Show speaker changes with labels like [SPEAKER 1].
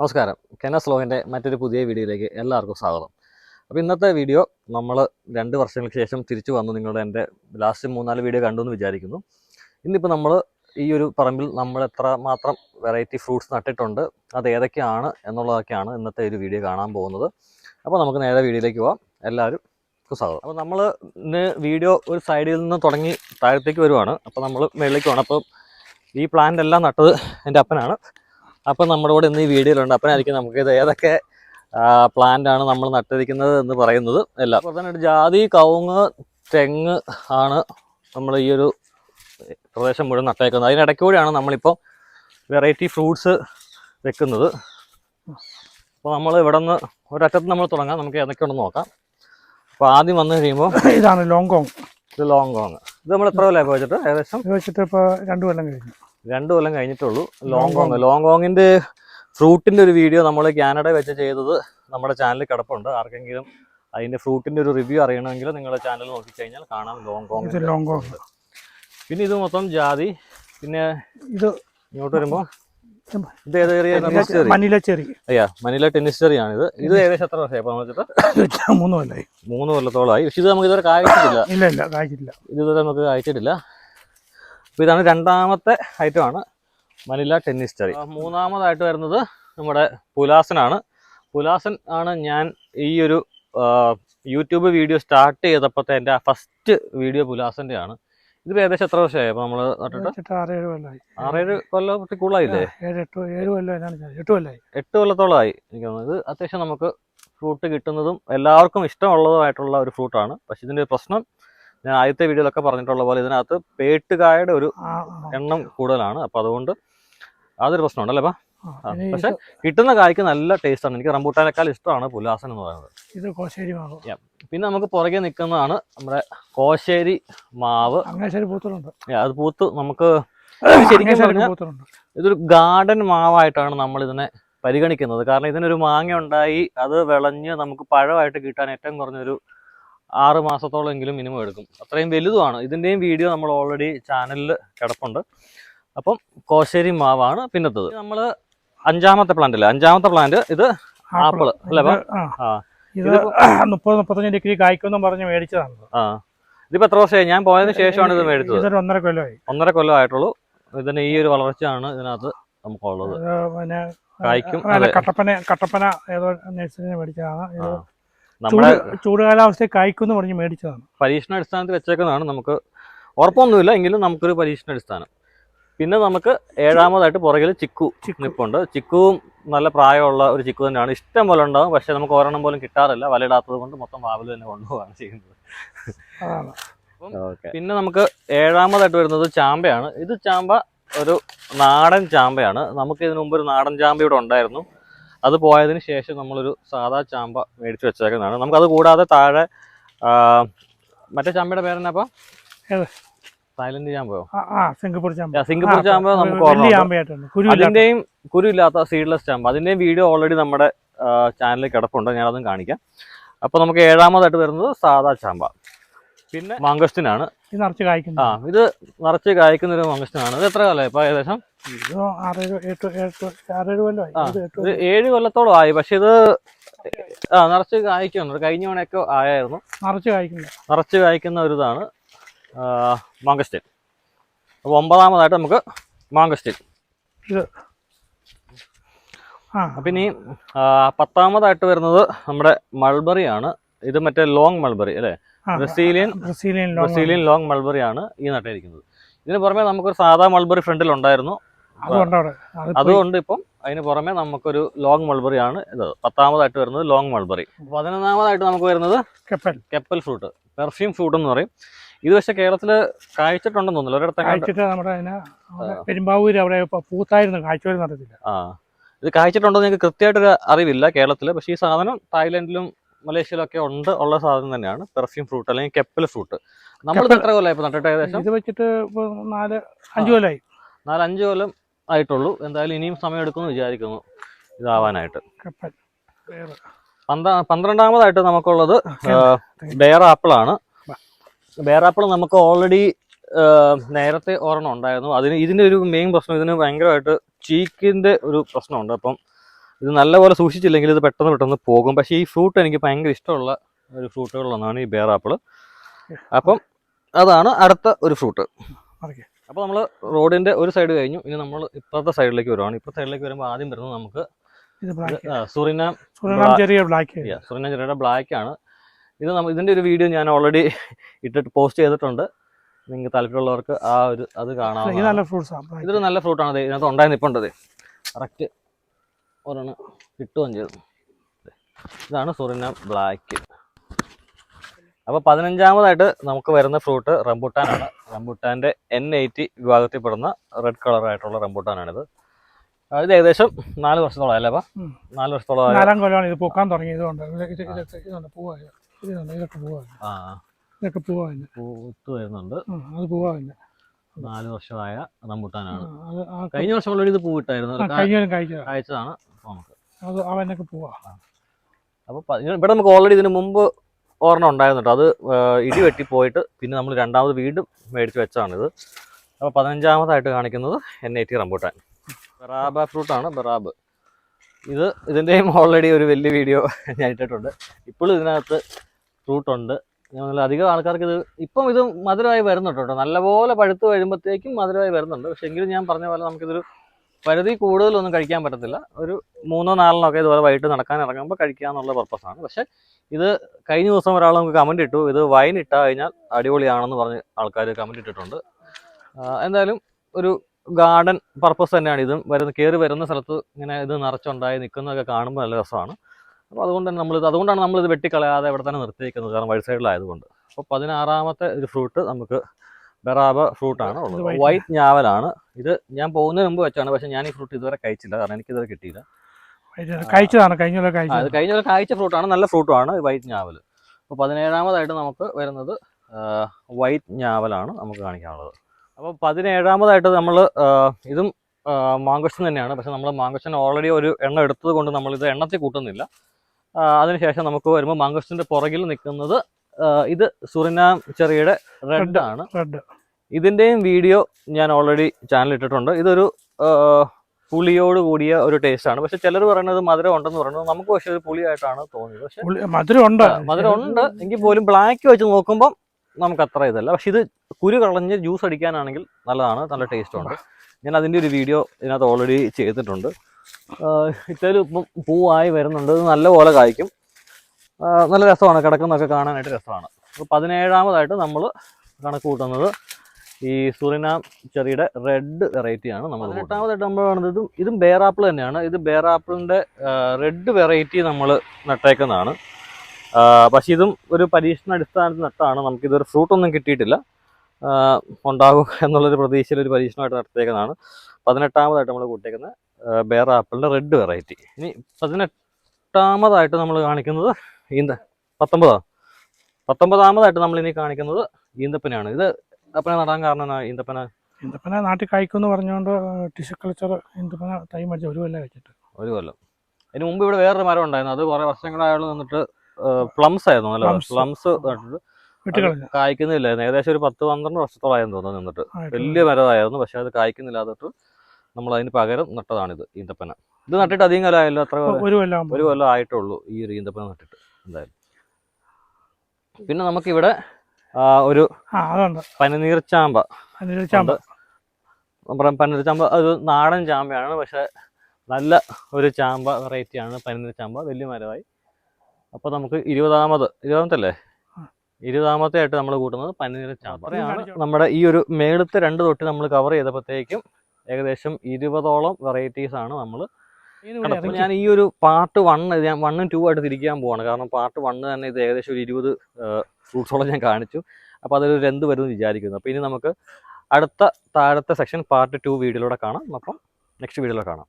[SPEAKER 1] നമസ്കാരം. കെനസ് ലോഗിന്റെ മറ്റൊരു പുതിയ വീഡിയോയിലേക്ക് എല്ലാവർക്കും സ്വാഗതം. അപ്പോൾ ഇന്നത്തെ വീഡിയോ നമ്മൾ രണ്ട് വർഷങ്ങൾക്ക് ശേഷം തിരിച്ചു വന്നു. നിങ്ങളുടെ എന്റെ ലാസ്റ്റ് മൂന്നാൽ വീഡിയോ കണ്ടു എന്ന് വിചാരിക്കുന്നു. ഇന്നിപ്പോൾ നമ്മൾ ഈ ഒരു പറമ്പിൽ നമ്മൾ എത്ര മാത്രം വെറൈറ്റി ഫ്രൂട്ട്സ് നട്ടിട്ടുണ്ട് അത് ഏതൊക്കെയാണ് എന്നുള്ളതൊക്കെയാണ് ഇന്നത്തെ ഒരു വീഡിയോ കാണാൻ പോകുന്നത്. അപ്പോൾ നമുക്ക് നേരെ വീഡിയോയിലേക്ക് പോവാം. എല്ലാവരും സ്വാഗതം. അപ്പോൾ നമ്മൾ ഇന്ന് വീഡിയോ ഒരു സൈഡിൽ നിന്ന് തുടങ്ങി താഴത്തേക്ക് വരുവാണ്. അപ്പോൾ നമ്മൾ മുകളിലേക്ക് പോകണം അപ്പോൾ ഈ പ്ലാന്റ് എല്ലാം നട്ടത് എന്റെ അപ്പനാണ്. അപ്പം നമ്മുടെ കൂടെ ഇന്ന് ഈ വീഡിയോയിലുണ്ട്. അപ്പോഴായിരിക്കും നമുക്ക് ഇത് ഏതൊക്കെ പ്ലാന്റ് ആണ് നമ്മൾ നട്ടിരിക്കുന്നത് എന്ന് പറയുന്നത്. എല്ലാം അപ്പോൾ തന്നെ ജാതി കവുങ്ങ് തെങ്ങ് ആണ് നമ്മൾ ഈ ഒരു പ്രദേശം മുഴുവൻ നട്ടേക്കുന്നത്. അതിനിടയ്ക്ക് കൂടിയാണ് നമ്മളിപ്പോൾ വെറൈറ്റി ഫ്രൂട്ട്സ് വെക്കുന്നത്. അപ്പോൾ നമ്മൾ ഇവിടെ നിന്ന് ഒരറ്റത്ത് നമ്മൾ തുടങ്ങാം. നമുക്ക് ഏതൊക്കെ ഉണ്ടെന്ന് നോക്കാം. അപ്പോൾ ആദ്യം വന്നു കഴിയുമ്പോൾ
[SPEAKER 2] ഇതാണ് ലോങ്കോങ്.
[SPEAKER 1] ഇത് ലോങ് കോങ് ഇത് നമ്മൾ എത്ര കൊല്ലമായി വെച്ചിട്ട്? ഏകദേശം?
[SPEAKER 2] വെച്ചിട്ട് ഇപ്പോൾ രണ്ട് കൊല്ലം കഴിഞ്ഞു.
[SPEAKER 1] രണ്ട് കൊല്ലം കഴിഞ്ഞിട്ടുള്ളൂ. ലോങ് കോങ് ലോങ് കോങ്ങിന്റെ ഫ്രൂട്ടിന്റെ ഒരു വീഡിയോ നമ്മൾ കാനഡ വെച്ച് ചെയ്തത് നമ്മുടെ ചാനലിൽ കിടപ്പുണ്ട്. ആർക്കെങ്കിലും അതിന്റെ ഫ്രൂട്ടിന്റെ ഒരു റിവ്യൂ അറിയണമെങ്കിൽ നിങ്ങളുടെ ചാനൽ നോക്കിക്കഴിഞ്ഞാൽ കാണാം ലോങ്
[SPEAKER 2] ഇത്
[SPEAKER 1] കോങ്
[SPEAKER 2] ലോങ്കോങ്
[SPEAKER 1] പിന്നെ ഇത് മൊത്തം ജാതി. പിന്നെ
[SPEAKER 2] ഇത്
[SPEAKER 1] ഇങ്ങോട്ട് വരുമ്പോൾ ഇത് ഏത് ഏരിയ
[SPEAKER 2] മനില ചെറി.
[SPEAKER 1] അയ്യാ മനില ടെന്നിസ്റ്ററി ചെറിയാണ് ഇത്. ഇത് ഏകദേശം എത്ര വർഷമായി അപ്പോൾ വെച്ചിട്ട്
[SPEAKER 2] മൂന്ന് കൊല്ലമായി
[SPEAKER 1] മൂന്ന് കൊല്ലത്തോളമായി. പക്ഷെ ഇത് നമുക്ക് ഇതുവരെ കായ്ച്ചിട്ടില്ല
[SPEAKER 2] ഇല്ല ഇല്ല കായ്ച്ചിട്ടില്ല
[SPEAKER 1] ഇതുവരെ നമുക്ക് കായ്ച്ചിട്ടില്ല അപ്പോൾ ഇതാണ് രണ്ടാമത്തെ ഐറ്റം ആണ് മനില ടെന്നിസ്റ്ററി മൂന്നാമതായിട്ട് വരുന്നത് നമ്മുടെ പുലാസനാണ്. പുലാസൻ ആണ് ഞാൻ ഈ ഒരു യൂട്യൂബ് വീഡിയോ സ്റ്റാർട്ട് ചെയ്തപ്പോഴത്തെ എന്റെ ഫസ്റ്റ് വീഡിയോ പുലാസന്റെ ആണ്. ഇത് ഏകദേശം എത്ര വർഷമായി? അപ്പോൾ നമ്മൾ
[SPEAKER 2] ഇത്
[SPEAKER 1] നട്ടിട്ട്?
[SPEAKER 2] വെച്ചിട്ട് ആറ് ഏഴ് കൊല്ലമായി
[SPEAKER 1] ആറേഴ് കൊല്ലം കൂടുതലായില്ലേ?
[SPEAKER 2] എട്ട് കൊല്ലമായി
[SPEAKER 1] കൊല്ലത്തോളമായി എനിക്ക് തോന്നുന്നത് ഇത് അത്യാവശ്യം നമുക്ക് ഫ്രൂട്ട് കിട്ടുന്നതും എല്ലാവർക്കും ഇഷ്ടമുള്ളതുമായിട്ടുള്ള ഒരു ഫ്രൂട്ടാണ് പക്ഷെ ഇതിന്റെ ഒരു പ്രശ്നം ഞാൻ ആദ്യത്തെ വീഡിയോയിലൊക്കെ പറഞ്ഞിട്ടുള്ള പോലെ ഇതിനകത്ത് പേട്ടുകായുടെ ഒരു എണ്ണം കൂടുതലാണ്. അപ്പോൾ അതുകൊണ്ട് അതൊരു പ്രശ്നമുണ്ടല്ലേ അപ്പം?
[SPEAKER 2] ഇനി
[SPEAKER 1] പക്ഷെ കിട്ടുന്ന കായ്ക്ക് നല്ല ടേസ്റ്റ് ആണ്. എനിക്ക് റംബൂട്ടാനേക്കാൾ ഇഷ്ടമാണ് പുലാസൻ എന്ന് പറയുന്നത്.
[SPEAKER 2] ഇത് കോശേരി മാവ്.
[SPEAKER 1] പിന്നെ നമുക്ക് പുറകെ നിൽക്കുന്നതാണ് നമ്മുടെ കോശേരി മാവ്. അത് പൂത്ത് നമുക്ക് ശരിക്കും
[SPEAKER 2] അങ്ങേശ്ശേരി
[SPEAKER 1] പറഞ്ഞാൽ ഇതൊരു ഗാർഡൻ മാവായിട്ടാണ് നമ്മൾ ഇതിനെ പരിഗണിക്കുന്നത്. കാരണം ഇതിനൊരു മാങ്ങ ഉണ്ടായി അത് വിളഞ്ഞ് നമുക്ക് പഴമായിട്ട് കിട്ടാൻ ഏറ്റവും കുറഞ്ഞൊരു ആറ് മാസത്തോളം എങ്കിലും മിനിമം എടുക്കും. അത്രയും വലുതുമാണ്. ഇതിന്റെയും വീഡിയോ നമ്മൾ ഓൾറെഡി ചാനലിൽ കിടപ്പുണ്ട്. അപ്പം കോശേരി മാവാണ് പിന്നത്തത്. നമ്മൾ അഞ്ചാമത്തെ പ്ലാന്റ് അല്ലേ അഞ്ചാമത്തെ പ്ലാന്റ് ഇത് ആപ്പിൾ അല്ലേ
[SPEAKER 2] ആ. ഇത് മുപ്പത് മുപ്പത്തഞ്ച് ഡിഗ്രി കായ്ക്കും പറഞ്ഞ് മേടിച്ചതാണ്.
[SPEAKER 1] ആ. ഇതിപ്പോ എത്ര വർഷമായി? ഞാൻ പോയതിന് ശേഷമാണ് ഇത് മേടിച്ചത്.
[SPEAKER 2] ഒന്നര കൊല്ലമായി.
[SPEAKER 1] ഒന്നര കൊല്ലം ആയിട്ടുള്ളൂ. ഇതിന് ഈ ഒരു വളർച്ചയാണ് ഇതിനകത്ത് നമുക്കുള്ളത്.
[SPEAKER 2] പിന്നെ
[SPEAKER 1] കായ്ക്കും
[SPEAKER 2] കട്ടപ്പന കട്ടപ്പന ഏതോ നഴ്സറിനെ മേടിച്ചതാണ്.
[SPEAKER 1] നമ്മുടെ
[SPEAKER 2] ചൂട് കാലാവസ്ഥയെ കായ്ക്കുന്നു കായ്ക്കുമെന്ന് പറഞ്ഞ് മേടിച്ചതാണ്.
[SPEAKER 1] പരീക്ഷണ അടിസ്ഥാനത്തിൽ വെച്ചേക്കുന്നതാണ് നമുക്ക്. ഉറപ്പൊന്നുമില്ല എങ്കിലും നമുക്കൊരു പരീക്ഷണ അടിസ്ഥാനം പിന്നെ നമുക്ക് ഏഴാമതായിട്ട് പുറകിൽ ചിക്കു. നിപ്പുണ്ട്. ചിക്കുവും നല്ല പ്രായമുള്ള ഒരു ചിക്കു തന്നെയാണ്. ഇഷ്ടം പോലെ ഉണ്ടാവും പക്ഷെ നമുക്ക് ഒരെണ്ണം പോലും കിട്ടാറില്ല. വലയിടാത്തത് കൊണ്ട് മൊത്തം വാവിൽ തന്നെ കൊണ്ടുപോവാണ് ചെയ്യുന്നത്. പിന്നെ നമുക്ക് ഏഴാമതായിട്ട് വരുന്നത് ചാമ്പയാണ്. ഇത് ചാമ്പ ഒരു നാടൻ ചാമ്പയാണ്. നമുക്ക് ഇതിനു മുമ്പ് ഒരു നാടൻ ചാമ്പ ഇവിടെ ഉണ്ടായിരുന്നു. അത് പോയതിന് ശേഷം നമ്മളൊരു സാധാ ചാമ്പ മേടിച്ച് വെച്ചേക്കുന്നതാണ്. നമുക്കത് കൂടാതെ താഴെ മറ്റേ ചാമ്പയുടെ പേരെന്നാ അപ്പൊ?
[SPEAKER 2] തായ്ലൻഡ്
[SPEAKER 1] സൈലന്റ് ചാമ്പയോ?
[SPEAKER 2] സിംഗപ്പൂർ ചാമ്പ.
[SPEAKER 1] സിംഗപ്പൂർ നമുക്ക് അതിന്റെയും കുരു ഇല്ലാത്ത സീഡ്ലെസ് ചാമ്പ. അതിന്റെയും വീഡിയോ ഓൾറെഡി നമ്മുടെ ചാനലിൽ കിടപ്പുണ്ട്. ഞാനതും കാണിക്കാം. അപ്പൊ നമുക്ക് ഏഴാമതായിട്ട് വരുന്നത് സാധാ ചാമ്പ. പിന്നെ? മാങ്കസ്റ്റിനാണ്.
[SPEAKER 2] ഇത് നിറച്ച് കായ്ക്കുന്നു
[SPEAKER 1] ആ ഇത് നിറച്ച് കായ്ക്കുന്ന ഒരു മാങ്കസ്റ്റിനാണ് ഇത് എത്ര കാലമായി ഇപ്പൊ ഏകദേശം?
[SPEAKER 2] ഇത് ആറേഴ് എട്ട് എട്ട് ആറേഴ് കൊല്ലമായി.
[SPEAKER 1] ആ,
[SPEAKER 2] ഇത് എട്ട്
[SPEAKER 1] ഇത് ഏഴ് കൊല്ലത്തോളം ആയി. പക്ഷെ ഇത് ആ നിറച്ച് കായ്ക്കുന്നുണ്ട്. കഴിഞ്ഞ തവണയൊക്കെ ആയായിരുന്നു.
[SPEAKER 2] നിറച്ച് കായ്ക്കുന്നു
[SPEAKER 1] നിറച്ച് കായ്ക്കുന്ന ഒരു ഇതാണ് മാങ്കസ്റ്റിൻ അപ്പോൾ ഒമ്പതാമതായിട്ട് നമുക്ക് മാങ്കസ്റ്റിൻ
[SPEAKER 2] ഇത് ആ.
[SPEAKER 1] അപ്പം ഇനി ആ, പത്താമതായിട്ട് വരുന്നത് നമ്മുടെ മൾബറി ആണ് ഇത് മറ്റേ ലോങ് മൾബറി അല്ലേ? Brazilian
[SPEAKER 2] Brazilian
[SPEAKER 1] Brazilian long mulberry ആണ് ഈ നട്ടിരിക്കുന്നത്. ഇതിന് പുറമെ നമുക്കൊരു സാധാ മൾബറി ഫ്രണ്ടിൽ ഉണ്ടായിരുന്നു.
[SPEAKER 2] അതുകൊണ്ട്
[SPEAKER 1] ഇപ്പം അതിന് പുറമെ നമുക്കൊരു ലോങ് മൾബറി ആണ് ഇത്. പത്താമതായിട്ട് വരുന്നത് ലോങ് മൾബറി പതിനൊന്നാമതായിട്ട് നമുക്ക് വരുന്നത്
[SPEAKER 2] kepel.
[SPEAKER 1] Kepel fruit perfume fruit എന്ന് പറയും. ഇത് പക്ഷെ കേരളത്തിൽ കായ്ച്ചിട്ടുണ്ടെന്ന് തോന്നുന്നു ഒരിടത്തെ
[SPEAKER 2] നമ്മുടെ അവിടെ പെരുമ്പാവൂര് അവിടെ പൂത്തായിരുന്നു. നടത്തില്ല
[SPEAKER 1] ആ. ഇത് കായ്ച്ചിട്ടുണ്ടോ എനിക്ക് കൃത്യമായിട്ടൊരു അറിവില്ല കേരളത്തിൽ പക്ഷേ ഈ സാധനം തായ്ലൻഡിലും മലേഷ്യയിലൊക്കെ ഉണ്ട് ഉള്ള സാധനം തന്നെയാണ്. പെർഫ്യൂം ഫ്രൂട്ട് അല്ലെങ്കിൽ കെപ്പൽ ഫ്രൂട്ട്. നമ്മൾ എത്ര കൊല്ലം ഇപ്പൊ നട്ടിട്ട് ഏകദേശം?
[SPEAKER 2] ഇത് വെച്ചിട്ട് നാല് അഞ്ചു കൊല്ലമായി
[SPEAKER 1] നാലഞ്ച് കൊല്ലം ആയിട്ടുള്ളൂ. എന്തായാലും ഇനിയും സമയം എടുക്കുമെന്ന് വിചാരിക്കുന്നു ഇതാവാനായിട്ട്. പന്ത്രണ്ടാമതായിട്ട് നമുക്കുള്ളത്. ബെയർ ആപ്പിൾ ആണ്. ബെയർ ആപ്പിൾ നമുക്ക് ഓൾറെഡി നേരത്തെ ഒരെണ്ണം ഉണ്ടായിരുന്നു. അതിന് ഇതിന്റെ ഒരു മെയിൻ പ്രശ്നം ഇതിന് ഭയങ്കരമായിട്ട് ചീക്കിന്റെ ഒരു പ്രശ്നമുണ്ട്. അപ്പം ഇത് നല്ലപോലെ സൂക്ഷിച്ചില്ലെങ്കിൽ ഇത് പെട്ടെന്ന് പെട്ടെന്ന് പോകും. പക്ഷേ ഈ ഫ്രൂട്ട് എനിക്ക് ഭയങ്കര ഇഷ്ടമുള്ള ഒരു ഫ്രൂട്ടുകളിലൊന്നാണ് ഈ ബേർ ആപ്പിൾ അപ്പം അതാണ് അടുത്ത ഒരു ഫ്രൂട്ട്. അപ്പോൾ നമ്മൾ റോഡിന്റെ ഒരു സൈഡ് കഴിഞ്ഞു. ഇനി നമ്മൾ ഇപ്പുറത്തെ സൈഡിലേക്ക് വരുവാണ്. ഇപ്പുറത്തെ സൈഡിലേക്ക് വരുമ്പോൾ ആദ്യം വരുന്നത് നമുക്ക് സുറിനാം
[SPEAKER 2] ചെറിയ ബ്ലാക്ക്
[SPEAKER 1] സുറിനാം ചെറിയുടെ ബ്ലാക്ക് ആണ്. ഇത് നമ്മ ഇതിന്റെ ഒരു വീഡിയോ ഞാൻ ഓൾറെഡി ഇട്ടിട്ട് പോസ്റ്റ് ചെയ്തിട്ടുണ്ട്. നിങ്ങൾക്ക് താല്പര്യമുള്ളവർക്ക് ആ ഒരു അത് കാണാം ഇതൊരു നല്ല ഫ്രൂട്ടാണ് ആണ്. ഇതിനകത്ത് ഉണ്ടായി നിൽപ്പുണ്ടത് കറക്റ്റ് ഒരെണ്ണം കിട്ടുകയും ചെയ്തു. ഇതാണ് സുറിന ബ്ലാക്ക്. അപ്പോൾ പതിനഞ്ചാമതായിട്ട് നമുക്ക് വരുന്ന ഫ്രൂട്ട് റംബുട്ടാനാണ് റംബുട്ടാന്റെ എൻ എയ്റ്റി വിഭാഗത്തിൽപ്പെടുന്ന റെഡ് കളറായിട്ടുള്ള റംബുട്ടാനാണിത് ഇത് ഏകദേശം നാല് വർഷത്തോളം അല്ലേ അപ്പം? നാല് വർഷത്തോളം
[SPEAKER 2] നാലാം കൊല്ലമാണ് ഇത് പൂക്കാൻ തുടങ്ങി ഇതുകൊണ്ട് ഇത് ഇത് ഇതൊക്കെ
[SPEAKER 1] ആ. പൂത്ത് വരുന്നുണ്ട്.
[SPEAKER 2] അത് പൂവായില്ല.
[SPEAKER 1] നാല് വർഷമായ റംബുട്ടാനാണ് കഴിഞ്ഞ വർഷം ഇത് പൂവിട്ടായിരുന്നു. കാഴ്ചതാണ്.
[SPEAKER 2] അത് അവനൊക്കെ പോവാ.
[SPEAKER 1] അപ്പോൾ ഇവിടെ നമുക്ക് ഓൾറെഡി ഇതിന് മുമ്പ് ഒരെണ്ണം ഉണ്ടായിരുന്നു അത് ഇടി വെട്ടി പോയിട്ട് പിന്നെ നമ്മൾ രണ്ടാമത് വീണ്ടും മേടിച്ച് വെച്ചാണിത് അപ്പോൾ പതിനഞ്ചാമതായിട്ട് കാണിക്കുന്നത് എൻ ഐ ടി റംബൂട്ടാൻ. ബറാബ ഫ്രൂട്ടാണ് ബറാബ്. ഇത് ഇതിന്റെയും ഓൾറെഡി ഒരു വലിയ വീഡിയോ ഞാൻ ഇട്ടിട്ടുണ്ട്. ഇപ്പോഴും ഇതിനകത്ത് ഫ്രൂട്ട് ഉണ്ട്. ഞാൻ അധികം ആൾക്കാർക്ക് ഇത് ഇപ്പം ഇത് മധുരമായി വരുന്നുണ്ട് കേട്ടോ നല്ലപോലെ പഴുത്ത് വരുമ്പോഴത്തേക്കും മധുരമായി വരുന്നുണ്ട്. പക്ഷേ എങ്കിലും ഞാൻ പറഞ്ഞ പോലെ നമുക്കിതൊരു പരിധി കൂടുതലൊന്നും കഴിക്കാൻ പറ്റത്തില്ല. ഒരു മൂന്നോ നാലെണ്ണോ ഒക്കെ ഇതുപോലെ വൈകിട്ട് നടക്കാൻ ഇറങ്ങുമ്പോൾ കഴിക്കുക എന്നുള്ള പർപ്പസാണ് പക്ഷേ ഇത് കഴിഞ്ഞ ദിവസം ഒരാൾ നമുക്ക് കമന്റ് ഇട്ടു. ഇത് വൈൻ ഇട്ടാ കഴിഞ്ഞാൽ അടിപൊളിയാണെന്ന് പറഞ്ഞ് ആൾക്കാർ കമന്റ് ഇട്ടിട്ടുണ്ട്. എന്തായാലും ഒരു ഗാർഡൻ പർപ്പസ് തന്നെയാണ് ഇതും. വരുന്ന കയറി വരുന്ന സ്ഥലത്ത് ഇങ്ങനെ ഇത് നിറച്ചുണ്ടായി നിൽക്കുന്നതൊക്കെ കാണുമ്പോൾ നല്ല രസമാണ്. അപ്പോൾ അതുകൊണ്ട് തന്നെ നമ്മളിത് അതുകൊണ്ടാണ് നമ്മളിത് വെട്ടിക്കളയാതെ ഇവിടെ തന്നെ നിർത്തിയിരിക്കുന്നത്. കാരണം വഴി സൈഡിലായതുകൊണ്ട് അപ്പോൾ പതിനാറാമത്തെ ഒരു ഫ്രൂട്ട് നമുക്ക് ബറാബ ഫ്രൂട്ടാണ്
[SPEAKER 2] ആണ്
[SPEAKER 1] ഉള്ളത്. വൈറ്റ് ഞാവലാണ്. ഇത് ഞാൻ പോകുന്നതിന് മുമ്പ് വെച്ചാണ് പക്ഷെ ഞാൻ ഈ ഫ്രൂട്ട് ഇതുവരെ കഴിച്ചില്ല. കാരണം എനിക്കിതുവരെ കിട്ടിയില്ല.
[SPEAKER 2] കഴിച്ചതാണ്? കഴിഞ്ഞ
[SPEAKER 1] ഇത് കഴിഞ്ഞ കഴിച്ച കാഴ്ച ഫ്രൂട്ടാണ് നല്ല ഫ്രൂട്ടുമാണ് വൈറ്റ് ഞാവൽ. അപ്പോൾ പതിനേഴാമതായിട്ട് നമുക്ക് വരുന്നത് വൈറ്റ് ഞാവലാണ് നമുക്ക് കാണിക്കാനുള്ളത്. അപ്പോൾ പതിനേഴാമതായിട്ട് നമ്മൾ ഇതും മാങ്കോഷൻ തന്നെയാണ്. പക്ഷെ നമ്മൾ മാങ്കോഷൻ ഓൾറെഡി ഒരു എണ്ണ എടുത്തത് കൊണ്ട് നമ്മളിത് എണ്ണത്തിൽ കൂട്ടുന്നില്ല. അതിനുശേഷം നമുക്ക് വരുമ്പോൾ മാങ്കോസ്റ്റിന്റെ പുറകിൽ നിൽക്കുന്നത് ഇത് സുറിനാം ചെറിയുടെ റെഡ് ആണ്.
[SPEAKER 2] റെഡ്
[SPEAKER 1] ഇതിന്റെയും വീഡിയോ ഞാൻ ഓൾറെഡി ചാനൽ ഇട്ടിട്ടുണ്ട്. ഇതൊരു പുളിയോട് കൂടിയ ഒരു ടേസ്റ്റ് ആണ്. പക്ഷെ ചിലർ പറയുന്നത് മധുരം ഉണ്ടെന്ന് പറയുന്നത് നമുക്ക് പക്ഷെ ഒരു പുളിയായിട്ടാണ് തോന്നിയത്. പക്ഷെ
[SPEAKER 2] മധുരം ഉണ്ട്.
[SPEAKER 1] മധുരം ഉണ്ട്. എങ്കിൽ പോലും ബ്ലാക്ക് വെച്ച് നോക്കുമ്പോൾ നമുക്ക് അത്ര ഇതല്ല. പക്ഷെ ഇത് കുരു കളഞ്ഞ് ജ്യൂസ് അടിക്കാനാണെങ്കിൽ നല്ലതാണ്. നല്ല ടേസ്റ്റ് ഉണ്ട്. ഞാൻ അതിന്റെ ഒരു വീഡിയോ ഇതിനകത്ത് ഓൾറെഡി ചെയ്തിട്ടുണ്ട്. ഇത്തരം ഇപ്പം പൂവായി വരുന്നുണ്ട്. നല്ല പോലെ കായ്ക്കും. നല്ല രസമാണ്. കിടക്കുന്നതൊക്കെ കാണാനായിട്ട് രസമാണ്. അപ്പോൾ പതിനേഴാമതായിട്ട് നമ്മൾ കണക്ക് കൂട്ടുന്നത് ഈ സുറിനാം ചെറിയുടെ റെഡ് വെറൈറ്റിയാണ് നമ്മൾ പതിനെട്ടാമതായിട്ട് നമ്മൾ കാണുന്നത് ഇതും ഇതും ബേറാപ്പിൾ തന്നെയാണ്. ഇത് ബേറാപ്പിളിന്റെ റെഡ് വെറൈറ്റി നമ്മൾ നട്ടേക്കുന്നതാണ്. പക്ഷേ ഇതും ഒരു പരീക്ഷണ അടിസ്ഥാനത്തിൽ നട്ടാണ് നമുക്കിതൊരു ഫ്രൂട്ടൊന്നും കിട്ടിയിട്ടില്ല. ഉണ്ടാകും എന്നുള്ളൊരു പ്രതീക്ഷയിൽ ഒരു പരീക്ഷണമായിട്ട് നടത്തിയേക്കുന്നതാണ്. പതിനെട്ടാമതായിട്ട് നമ്മൾ കൂട്ടിയേക്കുന്ന ബേർ ആപ്പിളിന്റെ റെഡ് വെറൈറ്റി ഇനി പതിനെട്ടാമതായിട്ട് നമ്മൾ കാണിക്കുന്നത് ഈന്ത പത്തൊമ്പതാ? പത്തൊമ്പതാമതായിട്ട് നമ്മൾ ഇനി കാണിക്കുന്നത് ഈന്തപ്പനയാണ്. ഇത് ഈന്തപ്പന നടാൻ കാരണം ഈന്തപ്പന
[SPEAKER 2] ഈന്തപ്പന നാട്ടിൽ കായ്ക്കുന്നു പറഞ്ഞുകൊണ്ട് ടിഷ്യൂ കൾച്ചർ ഈന്തപ്പന തൈ മരിച്ച ഒരു കൊല്ലം വെച്ചിട്ട്.
[SPEAKER 1] ഒരു കൊല്ലം. അതിന് മുമ്പ് ഇവിടെ വേറൊരു മരം ഉണ്ടായിരുന്നു. അത് കുറേ വർഷങ്ങളായാലും നിന്നിട്ട് പ്ലംസ് ആയിരുന്നു അല്ലേ? പ്ലംസ് നട്ടിട്ട് കായ്ക്കുന്നില്ലായിരുന്നു ഏകദേശം ഒരു പത്ത് പന്ത്രണ്ട് വർഷത്തോളായെന്ന് തോന്നുന്നു നിന്നിട്ട്. വലിയ മരമായിരുന്നു പക്ഷെ അത് കായ്ക്കുന്നില്ലാതിട്ട് നമ്മൾ അതിന് പകരം നട്ടതാണിത് ഈന്തപ്പന. ഇത് നട്ടിട്ട് അധികം കാലമായല്ലോ അത്ര
[SPEAKER 2] ഒരു കൊല്ലം
[SPEAKER 1] ഒരു കൊല്ലം ആയിട്ടുള്ളൂ ഈ ഒരു ഈന്തപ്പന നട്ടിട്ട്. എന്തായാലും. പിന്നെ നമുക്കിവിടെ ഇവിടെ ഒരു പനിനീർ ചാമ്പ.
[SPEAKER 2] പനീർ ചാമ്പ.
[SPEAKER 1] പനിനീർ ചാമ്പ അത് നാടൻ ചാമ്പയാണ് പക്ഷെ നല്ല ഒരു ചാമ്പ വെറൈറ്റിയാണ് പനിനീർ ചാമ്പ വലിയ മരമായി. അപ്പോൾ നമുക്ക് ഇരുപതാമത് ഇരുപതാമത്തല്ലേ. ഇരുപതാമത്തെ ആയിട്ട് നമ്മൾ കൂട്ടുന്നത് പനിനീർ ചാമ്പ.
[SPEAKER 2] അത്രയും
[SPEAKER 1] നമ്മുടെ ഈ ഒരു മേളത്തെ രണ്ട് തൊട്ട് നമ്മൾ കവർ ചെയ്തപ്പോഴത്തേക്കും ഏകദേശം ഇരുപതോളം വെറൈറ്റീസ് ആണ് നമ്മൾ ഞാൻ ഈ ഒരു പാർട്ട് വൺ ഞാൻ വണ്ണും ടു ആയിട്ട് തിരിക്കാൻ പോവാണ്. കാരണം പാർട്ട് വണ്ണ് തന്നെ ഇത് ഏകദേശം ഒരു ഇരുപത് ഫ്രൂട്ട്സോളം ഞാൻ കാണിച്ചു. അപ്പോൾ അതൊരു എന്ത് വരും വിചാരിക്കുന്നു. അപ്പോൾ ഇനി നമുക്ക് അടുത്ത താഴത്തെ സെക്ഷൻ പാർട്ട് ടു വീഡിയോയിലൂടെ കാണാം. അപ്പം നെക്സ്റ്റ് വീഡിയോയിലൂടെ കാണാം.